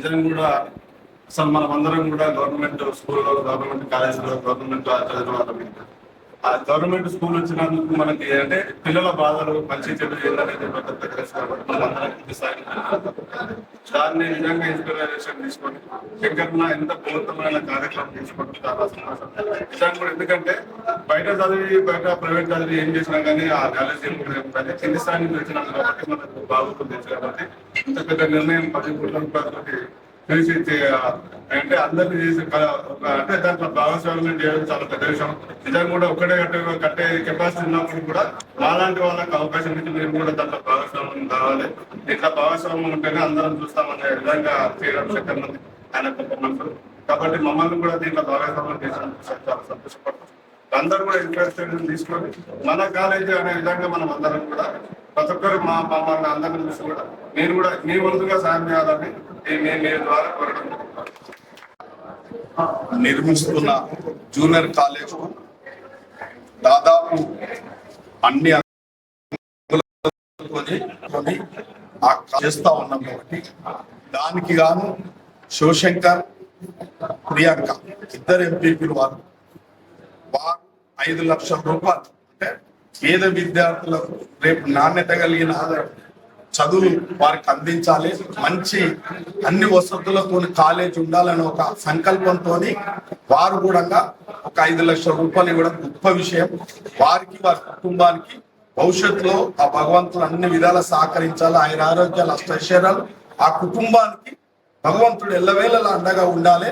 నిజంగా కూడా అసలు మనం అందరం కూడా గవర్నమెంట్ స్కూల్లో గవర్నమెంట్ కాలేజీలో గవర్నమెంట్ చదివిన వాళ్ళం ఆ గవర్నమెంట్ స్కూల్ వచ్చినందుకు మనకి అంటే పిల్లల బాధలు మంచి చెడు ఏంటనేది దాన్ని నిజంగా ఇన్స్పిరేషన్ తీసుకొని శంకర్న ఎంత బృహత్తమైన కార్యక్రమం తీసుకోవడం చాలా నిజంగా కూడా ఎందుకంటే బయట చదివి బయట ప్రైవేట్ చదివి ఏం చేసినా కానీ ఆ కాలేజ్ ఏం కానీ కింది స్థాయి నుంచి వచ్చినాం కాబట్టి మనకు బాగుంటుంది. కాబట్టి ఇంత పెద్ద నిర్ణయం పది కోట్ల రూపాయలతోటి చేసి అంటే అందరినీ చేసి అంటే దాంట్లో భాగస్వామ్యం చేయడం చాలా పెద్ద విషయం. నిజంగా కూడా ఒక్కడే కట్టే కట్టే కెపాసిటీ ఉన్నప్పుడు కూడా అలాంటి వాళ్ళకి అవకాశం ఇచ్చి మేము కూడా దాంట్లో భాగస్వామ్యం కావాలి. ఇట్లా భాగస్వామ్యం ఉంటేనే అందరం చూస్తామనే విధంగా చేయడం శక్తి మంది ఆయన గొప్ప కాబట్టి మమ్మల్ని కూడా దీంట్లో భాగస్వామ్యం చేసినందుకు చాలా సంతోషపడతాం అందరూ కూడా ఇంట్రెస్ట్ తీసుకొని మన కాలేజీ అనే విధంగా మనం అందరం కూడా ప్రతి ఒక్కరు మా మమ్మల్ని అందరిని చూసి కూడా మీరు కూడా మీ వంతుగా సాయం చేయాలని ఈ- మీ ద్వారా కోరడం నిర్మిస్తున్న జూనియర్ కాలేజ్ దాదాపు అన్ని ఆ చేస్తా ఉన్నాం కాబట్టి దానికి గాను శివశంకర్ ప్రియాంక ఇద్దరు ఎంపీపీలు వారు. వారు ఐదు లక్షల రూపాయలు. అంటే పేద విద్యార్థులకు రేపు నాణ్యత కలిగిన చదువు వారికి అందించాలి. మంచి అన్ని వసతులతో కాలేజ్ ఉండాలని ఒక సంకల్పంతో వారు కూడా ఒక ఐదు లక్షల రూపాయలు ఇవ్వడం గొప్ప విషయం. వారికి వారి కుటుంబానికి భవిష్యత్తులో ఆ భగవంతుడు అన్ని విధాలా సహకరించాలి. ఆయన ఆరోగ్యాలు అష్టైశ్వర్యాలు. ఆ కుటుంబానికి భగవంతుడు ఎల్లవేళలా అండగా ఉండాలి.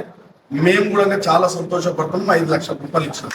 మేము కూడా చాలా సంతోషపడుతున్నాం ఐదు లక్షల రూపాయలు ఇచ్చినాం.